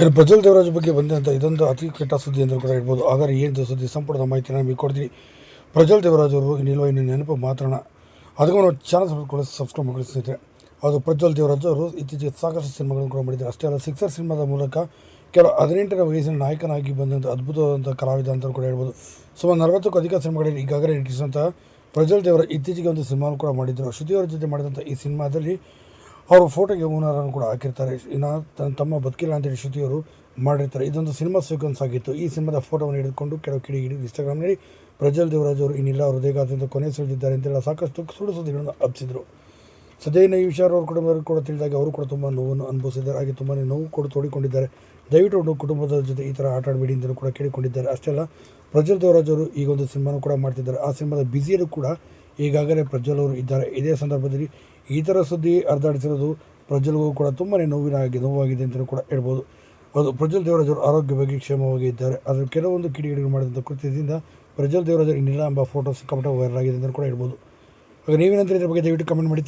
ಇನ್ನು ಪ್ರಜ್ವಲ್ ದೇವರಾಜ್ ಬಗ್ಗೆ ಬಂದಂಥ ಇದೊಂದು ಅತಿ ಕೆಟ್ಟ ಸುದ್ದಿ ಅಂತ ಕೂಡ ಹೇಳ್ಬೋದು. ಹಾಗಾದ್ರೆ ಏನು ಸುದ್ದಿ ಸಂಪೂರ್ಣ ಮಾಹಿತಿ ನಿಮಗೆ ಕೊಡ್ತೀನಿ ಪ್ರಜ್ವಲ್ ದೇವರಾಜ್ ಅವರು ಇನ್ನಿಲ್ವ ಇನ್ನು ನೆನಪು ಮಾತ್ರಣ ಅದಕ್ಕೂ ನಾವು ಚಾನಲ್ ಸಬ್ಸ್ಕ್ರೈಬ್ ಸಬ್ಸ್ಕ್ರೈಬ್ ಮಾಡಿ ಸ್ನೇಹಿತರೆ. ಅದು ಪ್ರಜ್ವಲ್ ದೇವರಾಜ್ ಅವರು ಇತ್ತೀಚೆಗೆ ಸಾಕಷ್ಟು ಸಿನಿಮಾಗಳನ್ನು ಕೂಡ ಮಾಡಿದ್ದಾರೆ. ಅಷ್ಟೇ ಅಲ್ಲ ಸಿಕ್ಸರ್ ಸಿನಿಮಾದ ಮೂಲಕ ಕೆಲವು ಹದಿನೆಂಟರ ವಯಸ್ಸಿನ ನಾಯಕನಾಗಿ ಬಂದಂಥ ಅದ್ಭುತವಾದಂಥ ಕಲಾವಿದ ಅಂತ ಕೂಡ ಹೇಳ್ಬೋದು. ಸುಮಾರು ನಲವತ್ತಕ್ಕೂ ಅಧಿಕ ಸಿನಿಮಾಗಳಲ್ಲಿ ಈಗಾಗಲೇ ನಟಿಸಿದಂಥ ಪ್ರಜ್ವಲ್ ದೇವರ ಇತ್ತೀಚೆಗೆ ಒಂದು ಸಿನಿಮಾ ಕೂಡ ಮಾಡಿದ್ದರು. ಶ್ರುತಿಯವರ ಜೊತೆ ಮಾಡಿದಂಥ ಈ ಸಿನಿಮಾದಲ್ಲಿ ಅವರು ಫೋಟೋಗೆ ಓನರನ್ನು ಕೂಡ ಹಾಕಿರ್ತಾರೆ. ಇನ್ನು ತಮ್ಮ ಬದುಕಿಲ್ಲ ಅಂತೇಳಿ ಶ್ರುತಿಯವರು ಮಾಡಿರ್ತಾರೆ. ಇದೊಂದು ಸಿನಿಮಾ ಸೀಕ್ವೆನ್ಸ್ ಆಗಿತ್ತು. ಈ ಸಿನಿಮಾದ ಫೋಟೋವನ್ನು ಹಿಡಿದುಕೊಂಡು ಕೆಲವು ಕಿಡಿ ಹಿಡಿದು ಇನ್ಸ್ಟಾಗ್ರಾಮ್ನಲ್ಲಿ ಪ್ರಜ್ವಲ್ ದೇವರಾಜ್ ಅವರು ಇನ್ನಿಲ್ಲ, ಅವರು ಹೃದಯಘಾತದಿಂದ ಕೊನೆ ಸುಳಿದಿದ್ದಾರೆ ಅಂತೆಲ್ಲ ಸಾಕಷ್ಟು ಸುಳ್ಳು ಸುದ್ದಿಗಳನ್ನು ಹಬ್ಬಿಸಿದರು ಸದ್ಯ ಇನ್ನು ಈ ವಿಚಾರ ಅವ್ರ ಕುಟುಂಬದವರು ಕೂಡ ತಿಳಿದಾಗ ಅವರು ಕೂಡ ತುಂಬ ನೋವನ್ನು ಅನುಭವಿಸಿದ್ದಾರೆ. ಹಾಗೆ ತುಂಬಾ ನೋವು ಕೂಡ ತೋಡಿಕೊಂಡಿದ್ದಾರೆ. ದಯವಿಟ್ಟು ಕುಟುಂಬದ ಜೊತೆ ಈ ಥರ ಆಟ ಆಡಬೇಡಿ ಅಂತಲೂ ಕೂಡ ಕೇಳಿಕೊಂಡಿದ್ದಾರೆ. ಅಷ್ಟೇ ಅಲ್ಲ, ಪ್ರಜ್ವಲ್ ದೇವರಾಜ್ ಅವರು ಈಗೊಂದು ಸಿನಿಮಾನು ಕೂಡ ಮಾಡ್ತಿದ್ದಾರೆ. ಆ ಸಿನಿಮಾದ ಬ್ಯುಸಿಯಲ್ಲೂ ಕೂಡ ಈಗಾಗಲೇ ಪ್ರಜ್ವಲ್ ಅವರು ಇದ್ದಾರೆ. ಇದೇ ಸಂದರ್ಭದಲ್ಲಿ ಈ ಥರ ಸುದ್ದಿ ಹರಿದಾಡಿಸಿರೋದು ಪ್ರಜ್ವಲ್ಗೂ ಕೂಡ ತುಂಬಾ ನೋವಿನ ನೋವಾಗಿದೆ ಅಂತಲೂ ಕೂಡ ಹೇಳ್ಬೋದು. ಅದು ಪ್ರಜ್ವಲ್ ದೇವರಾಜರು ಆರೋಗ್ಯ ಬಗ್ಗೆ ಕ್ಷೇಮವಾಗಿ ಇದ್ದಾರೆ. ಅದರ ಕೆಲವೊಂದು ಕಿಡಿಗೇಡಿಗಳು ಮಾಡಿದಂಥ ಕೃತ್ಯದಿಂದ ಪ್ರಜ್ವಲ್ ದೇವರಾಜರು ಇನ್ನಿಲ್ಲ ಎಂಬ ಫೋಟೋ ಸಿಕ್ಕಾಪಟ್ಟೆ ವೈರಲ್ ಆಗಿದೆ ಅಂತ ಕೂಡ ಹೇಳ್ಬೋದು. ಹಾಗೆ ನೀವೇನಂತ ಇದ್ರ ಬಗ್ಗೆ ದಯವಿಟ್ಟು ಕಮೆಂಟ್ ಮಾಡಿ